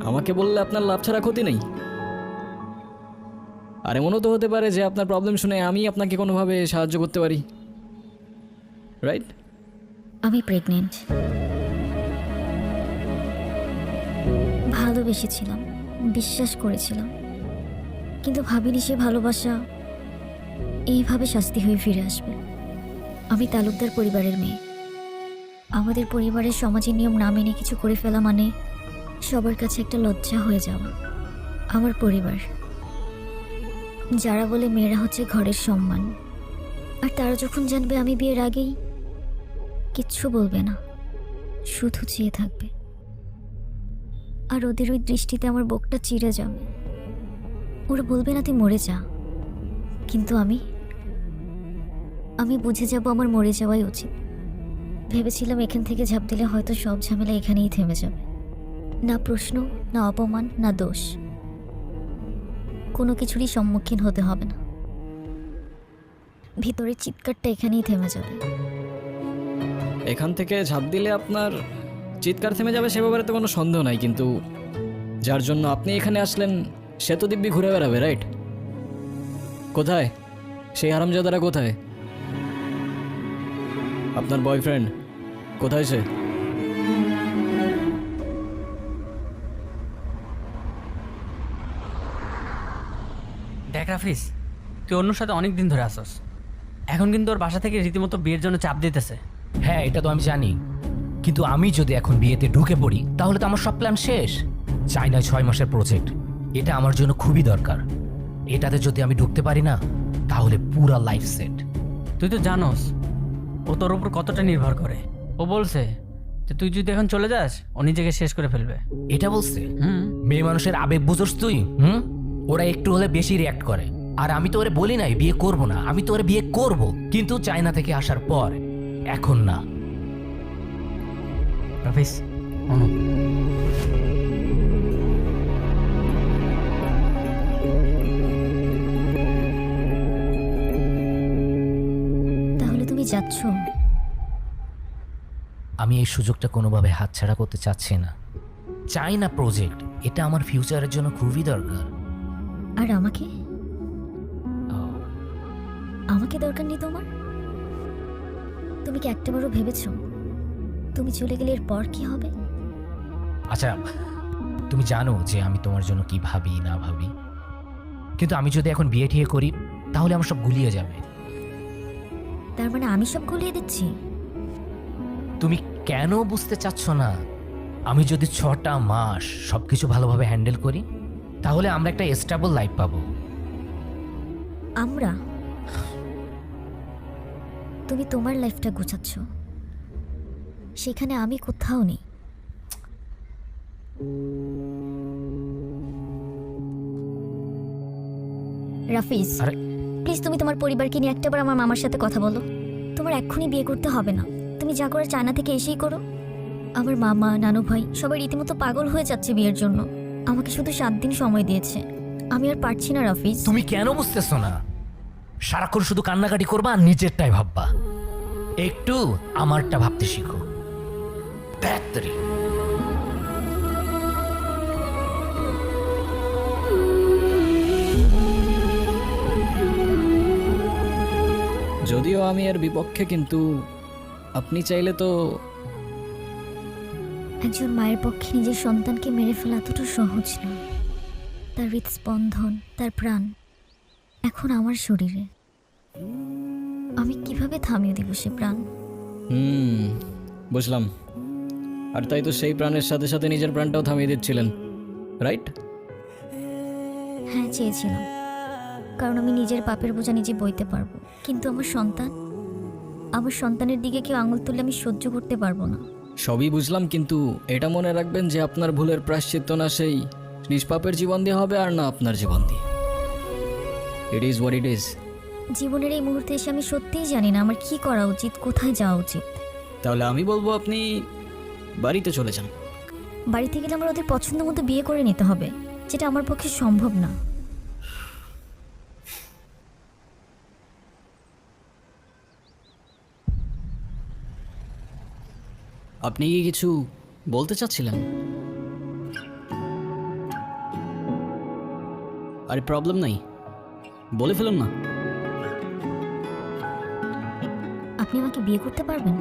আমাকে বললে আপনার লাভ ছাড়া ক্ষতি নেই। আর এমনও তো হতে পারে যে আপনার প্রবলেম শুনে আমি আপনাকে কোনোভাবে সাহায্য করতে পারি। রাইট আমি প্রেগনেন্ট ভালোবেসেছিলাম, বিশ্বাস করেছিলাম। কিন্তু ভাবিনি সে ভালোবাসা এইভাবে শাস্তি হয়ে ফিরে আসবে। আমি তালুকদার পরিবারের মেয়ে। আমাদের পরিবারের সমাজের নিয়ম না মেনে কিছু করে ফেলা মানে সবার কাছে একটা লজ্জা হয়ে যাওয়া। আমার পরিবার। যারা বলে মেয়েরা হচ্ছে ঘরের সম্মান। আর তারা যখন জানবে আমি বিয়ের আগেই, কিচ্ছু বলবে না। শুধু চেয়ে থাকবে। আর ওদের ওই দৃষ্টিতে আমার বুকটা চিড়ে যাবে। ওরা বলবে না তুই মরে যা। কিন্তু আমি আমি বুঝে যাব আমার মরে যাওয়াই উচিত। ভেবেছিলাম এখান থেকে ঝাঁপ দিলে হয়তো সব ঝামেলা এখানেই থেমে যাবে। না প্রশ্ন, না অপমান, না দোষ। কোনো কিছুরই সম্মুখীন হতে হবে না। ভিতরের চিৎকারটা এখানেই থেমে যাবে। এখান থেকে ঝাঁপ দিলে আপনার চিৎকার থেমে যাবে সে ব্যাপারে তো কোনো সন্দেহ নাই, কিন্তু যার জন্য আপনি এখানে আসলেন, সে তো দিব্যি ঘুরে বেড়াবে রাইট কোথায়? সেই হারামজাদারা কোথায়? আপনার বয়ফ্রেন্ড কোথায় সে? দেখ রাফিস তুই অন্যর সাথে অনেক দিন ধরে আসস এখন কিন্তু ওর বাসা থেকে রীতিমতো বিয়ের জন্য চাপ দিতেছে। হ্যাঁ এটা তো আমি জানি। কিন্তু আমি যদি এখন বিয়েতে ঢুকে পড়ি তাহলে তো আমার সব প্ল্যান শেষ। চাইনায় ছয় মাসের প্রজেক্ট এটা আমার জন্য খুবই দরকার। এটাতে যদি আমি ঢুকতে পারি না তাহলে পুরা লাইফ সেট তুই তো জানোস ও তোর উপর কতটা নির্ভর করে। ও বলছে যে তুই যদি এখন চলে যাস ও নিজেকে শেষ করে ফেলবে। এটা বলছে? হুম। মেয়ে মানুষের আবেগ বুঝোস তুই হুম? ওরা একটু হলে বেশি রিয়াক্ট করে। আর আমি তো ওরে বলি নাই বিয়ে করব না। আমি তো ওরে বিয়ে করব। কিন্তু চায়না থেকে আসার পর এখন না। রাফিস অনু। তাহলে তুমি যাচ্ছ? আমি এই সুযোগটা কোনোভাবে হাতছাড়া করতে চাচ্ছি না। চাই না প্রজেক্ট এটা আমার ফিউচারের জন্য খুবই দরকার। আর আমাকে? আমাকে দরকার নেই তোমার? তুমি কি একটা একটাবারও ভেবেছ তুমি চলে গেলে এরপর কি হবে? আচ্ছা তুমি জানো যে আমি তোমার জন্য কি ভাবি না ভাবি। কিন্তু আমি যদি এখন বিয়ে ঠিয়ে করি তাহলে আমার সব গুলিয়ে যাবে। তার মানে আমি সব গুলিয়ে দিচ্ছি? তুমি কেন বুঝতে চাচ্ছ না? আমি যদি ছটা মাস সব কিছু ভালোভাবে হ্যান্ডেল করি তাহলে আমরা একটা স্টেবল লাইফ পাবো। আমরা? তুমি তোমার লাইফটা গোছাচ্ছ। সেখানে আমি কোথাও নেই। রাফিজ আরে প্লিজ তুমি তোমার পরিবারকে নিয়ে একটাবার আমার মামার সাথে কথা বলো। তোমার এক্ষুনি বিয়ে করতে হবে না। তুমি যা করে চায়না থেকে এসেই করো। আমার মামা নানু ভাই সবাই রীতিমতো পাগল হয়ে যাচ্ছে বিয়ের জন্য। আমাকে শুধু সাত দিন সময় দিয়েছে। আমি আর পারছি না রাফিজ। তুমি কেন বুঝতেছো না? সারাক্ষণ শুধু কান্নাকাটি করবা আর নিজেরটাই ভাববা। একটু আমারটা ভাবতে শিখো। ব্যাটারি। যদিও আমি এর বিপক্ষে কিন্তু আপনি চাইলে তো একজন মায়ের পক্ষে নিজের সন্তানকে মেরে ফেলা এতটা সহজ নয় তার হৃদস্পন্দন তার প্রাণ এখন আমার শরীরে। আমি কীভাবে থামিয়ে দিব সে প্রাণ? হুম বুঝলাম। আর তাই তো সেই প্রাণের সাথে সাথে নিজের প্রাণটাও থামিয়ে দিচ্ছিলেন রাইট? হ্যাঁ চেয়েছিলাম। কারণ আমি নিজের পাপের বোঝা নিজে বইতে পারব। কিন্তু আমার সন্তান আমার সন্তানের দিকে কেউ আঙুল তুললে আমি সহ্য করতে পারব না। সবই বুঝলাম কিন্তু এটা মনে রাখবেন যে আপনার ভুলের প্রাশ্চিত্য না সেই নিষ্পাপের জীবন দিয়ে হবে আর না আপনার জীবন দিয়ে it is what it is জীবনের এই মুহূর্তে এসে আমি সত্যিই জানি না আমার কি করা উচিত কোথায় যাওয়া উচিত। তাহলে আমি বলব আপনি বাড়িতে চলে যান। বাড়িতে গেলে আমার ওদের পছন্দ মতো বিয়ে করে নিতে হবে যেটা আমার পক্ষে সম্ভব না। আপনি কি কিছু বলতে চাচ্ছিলেন? আরে প্রবলেম নাই। বলে ফেলুন না। আপনি আমাকে বিয়ে করতে পারবেন?